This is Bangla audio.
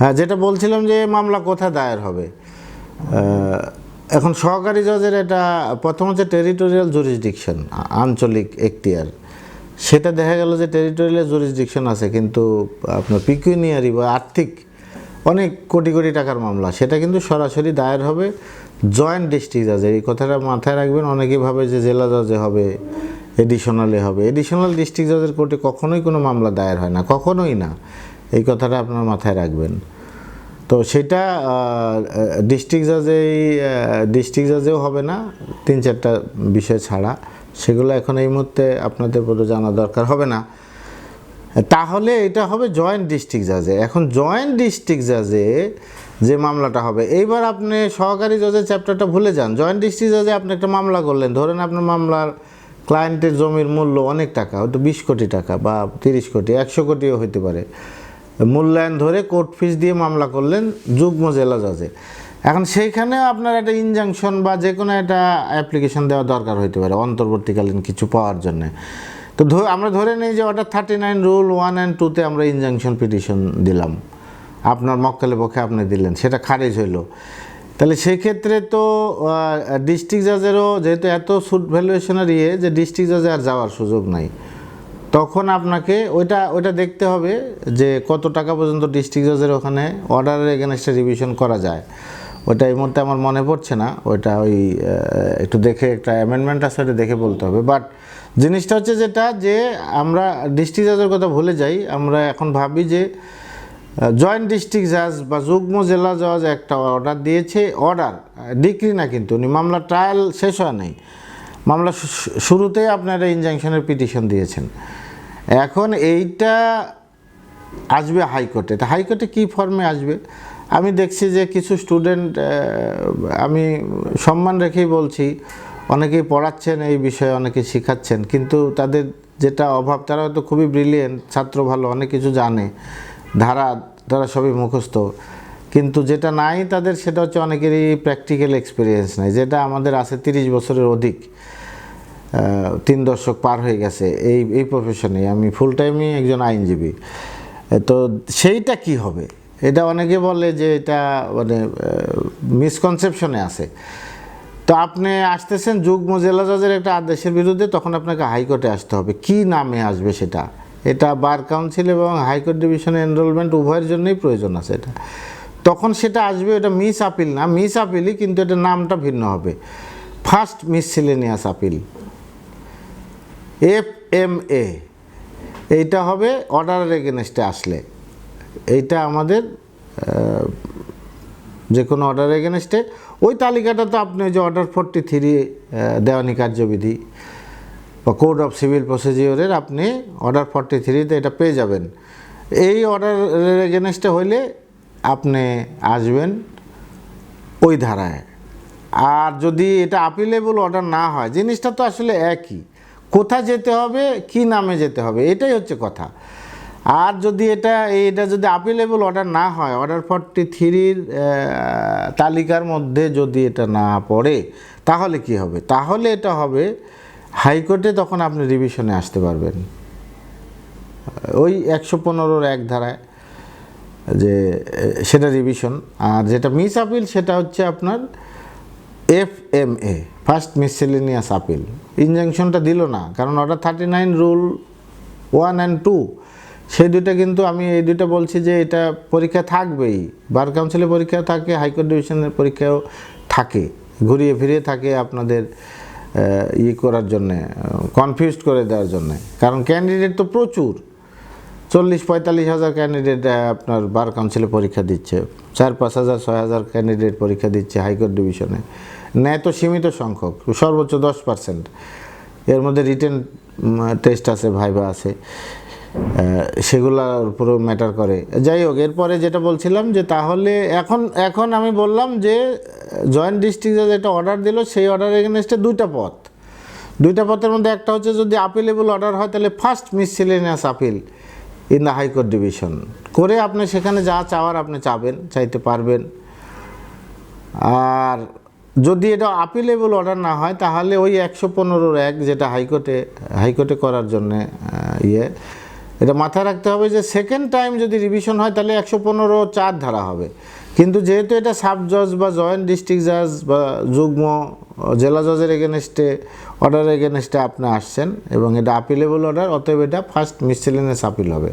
হ্যাঁ যেটা বলছিলাম যে মামলা কোথায় দায়ের হবে। এখন সহকারী জজের এটা প্রথম হচ্ছে টেরিটোরিয়াল জুরিসডিকশন, আঞ্চলিক এখতিয়ার। সেটা দেখা গেল যে টেরিটোরিয়াল জুরিসডিকশন আছে, কিন্তু আপনার পিকুইনিয়ারি বা আর্থিক অনেক কোটি কোটি টাকার মামলা, সেটা কিন্তু সরাসরি দায়ের হবে জয়েন্ট ডিস্ট্রিক্ট জজের। এই কথাটা মাথায় রাখবেন, অনেকেই ভাবে যে জেলা জজে হবে এডিশনালে হবে। এডিশনাল ডিস্ট্রিক্ট জজের কোর্টে কখনোই কোনো মামলা দায়ের হয় না, কখনোই না। এই কথাটা আপনার মাথায় রাখবেন। তো সেটা ডিস্ট্রিক্ট জাজেই ডিস্ট্রিক্ট জাজেও হবে না, তিন চারটা বিষয় ছাড়া। সেগুলো এখন এই মুহূর্তে আপনাদের পরে জানা দরকার হবে না। তাহলে এটা হবে জয়েন্ট ডিস্ট্রিক্ট জাজে এখন জয়েন্ট ডিস্ট্রিক্ট জাজে যে মামলাটা হবে, এইবার আপনি সহকারী জজের চ্যাপ্টারটা ভুলে যান। জয়েন্ট ডিস্ট্রিক্ট জাজে আপনি একটা মামলা করলেন, ধরেন আপনার মামলার ক্লায়েন্টের জমির মূল্য অনেক টাকা, হয়তো বিশ কোটি টাকা বা তিরিশ কোটি, একশো কোটিও হইতে পারে। মূল্যায়ন ধরে কোর্ট ফিস দিয়ে মামলা করলেন যুগ্ম জেলা জজে এখন সেইখানে আপনার একটা ইনজাংশন বা যে কোনো একটা অ্যাপ্লিকেশন দেওয়া দরকার হইতে পারে অন্তর্বর্তীকালীন কিছু পাওয়ার জন্যে। তো আমরা ধরে নিই যে order thirty nine rule one and টুতে আমরা ইনজাংশন পিটিশন দিলাম। আপনার মক্কেলের পক্ষে আপনি দিলেন, সেটা খারিজ হইল। তাহলে সেই ক্ষেত্রে তো ডিস্ট্রিক্ট জাজেরও যেহেতু এত সুট ভ্যালুয়েশনের ইয়ে যে ডিস্ট্রিক্ট জাজে আর যাওয়ার সুযোগ নাই। তখন আপনাকে ওইটা ওইটা দেখতে হবে যে কত টাকা পর্যন্ত ডিস্ট্রিক্ট জজের ওখানে অর্ডারের এগেনস্টে রিভিশন করা যায়। ওইটা এই মুহূর্তে আমার মনে পড়ছে না। ওইটা ওই একটু দেখে একটা অ্যামেন্ডমেন্ট আছে ওটা দেখে বলতে হবে। বাট জিনিসটা হচ্ছে যেটা যে আমরা ডিস্ট্রিক্ট জাজের কথা ভুলে যাই। আমরা এখন ভাবি যে জয়েন্ট ডিস্ট্রিক্ট জাজ বা যুগ্ম জেলা জজ একটা অর্ডার দিয়েছে অর্ডার ডিগ্রি না কিন্তু, উনি মামলা ট্রায়াল শেষ হয় নাই। মামলা শুরুতেই আপনারা ইনজাংশনের পিটিশন দিয়েছেন। এখন এইটা আসবে হাইকোর্টে। তা হাইকোর্টে কী ফর্মে আসবে? আমি দেখছি যে কিছু স্টুডেন্ট আমি সম্মান রেখেই বলছি, অনেকেই পড়াচ্ছেন এই বিষয়ে, অনেকে শেখাচ্ছেন, কিন্তু তাদের যেটা অভাব, তারা হয়তো খুবই ব্রিলিয়েন্ট ছাত্র ভালো, অনেক কিছু জানে, ধারা, তারা সবই মুখস্থ। কিন্তু যেটা নাই তাদের, সেটা হচ্ছে অনেকেরই প্র্যাকটিক্যাল এক্সপিরিয়েন্স নাই, যেটা আমাদের আছে তিরিশ বছরের অধিক। তিন দশক পার হয়ে গেছে এই এই প্রফেশনে আমি ফুল টাইমই একজন আইনজীবী। তো সেইটা কি হবে? এটা অনেকে বলে যে এটা মানে মিসকনসেপশনে আছে। তো আপনি আসতেছেন যুগ্ম জেলা জজের একটা আদেশের বিরুদ্ধে, তখন আপনাকে হাইকোর্টে আসতে হবে। কি নামে আসবে সেটা? এটা বার কাউন্সিল এবং হাইকোর্ট ডিভিশনে এনরোলমেন্ট উভয়ের জন্যই প্রয়োজন আছে এটা। তখন সেটা আসবে, এটা মিস আপিল না। মিস আপিলই কিন্তু এটা নামটা ভিন্ন হবে। First miscellaneous appeal. F M A এইটা হবে অর্ডারের এগেনস্টে আসলে। এইটা আমাদের যে কোনো অর্ডার এগেনস্টে ওই তালিকাটা তো আপনি যে অর্ডার ফোরটি থ্রি দেওয়ানি কার্যবিধি বা কোড অফ সিভিল প্রসিজিওরের আপনি অর্ডার ফর্টি থ্রিতে এটা পেয়ে যাবেন। এই অর্ডারের এগেনস্টে হইলে আপনি আসবেন ওই ধারায়। আর যদি এটা আপিলেবল অর্ডার না হয়, জিনিসটা তো আসলে একই। কোথায় যেতে হবে, কি নামে যেতে হবে, এটাই হচ্ছে কথা। আর যদি এটা এটা যদি আপিলেবল অর্ডার না হয় অর্ডার ফর্টি থ্রির তালিকার মধ্যে যদি এটা না পড়ে, তাহলে কি হবে? তাহলে এটা হবে, হাইকোর্টে তখন আপনি রিভিশনে আসতে পারবেন। ওই একশো পনেরোর এক ধারায় যে, সেটা রিভিশন আর যেটা মিস আপিল সেটা হচ্ছে আপনার F M A first miscellaneous appeal ইনজাংশনটা দিল না কারণ order thirty nine rule one and two সেই দুইটা কিন্তু আমি এই দুইটা বলছি যে এটা পরীক্ষা থাকবেই। বার কাউন্সিলের পরীক্ষাও থাকে হাইকোর্ট ডিভিশনের পরীক্ষাও থাকে ঘুরিয়ে ফিরিয়ে থাকে আপনাদের আহ, ই করার জন্যে কনফিউজড করে দেওয়ার জন্যে। কারণ ক্যান্ডিডেট তো প্রচুর চল্লিশ পঁয়তাল্লিশ হাজার ক্যান্ডিডেট আপনার বার কাউন্সিলে পরীক্ষা দিচ্ছে। চার পাঁচ হাজার, ছয় হাজার ক্যান্ডিডেট পরীক্ষা দিচ্ছে হাইকোর্ট ডিভিশনে। ন্যায় তো সীমিত সংখ্যক, সর্বোচ্চ দশ পার্সেন্ট এর মধ্যে রিটেন টেস্ট আছে ভাইবা আছে। সেগুলোর উপরেও ম্যাটার করে। যাই হোক, এরপরে যেটা বলছিলাম যে তাহলে এখন এখন আমি বললাম যে, জয়েন্ট ডিস্ট্রিক্টে যেটা অর্ডার দিল, সেই অর্ডার এগেনস্টে দুইটা পথ। দুইটা পথের মধ্যে একটা হচ্ছে যদি আপিলেবল অর্ডার হয়, তাহলে first miscellaneous appeal in the high court division করে আপনি সেখানে যা চাওয়ার আপনি চাবেন, চাইতে পারবেন। আর যদি এটা আপিলেবল অর্ডার না হয়, তাহলে ওই একশো পনেরোর এক যেটা হাইকোর্টে হাইকোর্টে করার জন্যে ইয়ে এটা মাথায় রাখতে হবে যে সেকেন্ড টাইম যদি রিভিশন হয়, তাহলে একশো পনেরো চার ধারা হবে। কিন্তু যেহেতু এটা সাব জজ বা জয়েন্ট ডিস্ট্রিক্ট জাজ বা যুগ্ম, জেলা জজের এগেনস্টে অর্ডার এগেনস্টে আপনি আসছেন এবং এটা আপিলেবল অর্ডার অতএব এটা ফার্স্ট মিসেলিনিয়াস আপিল হবে।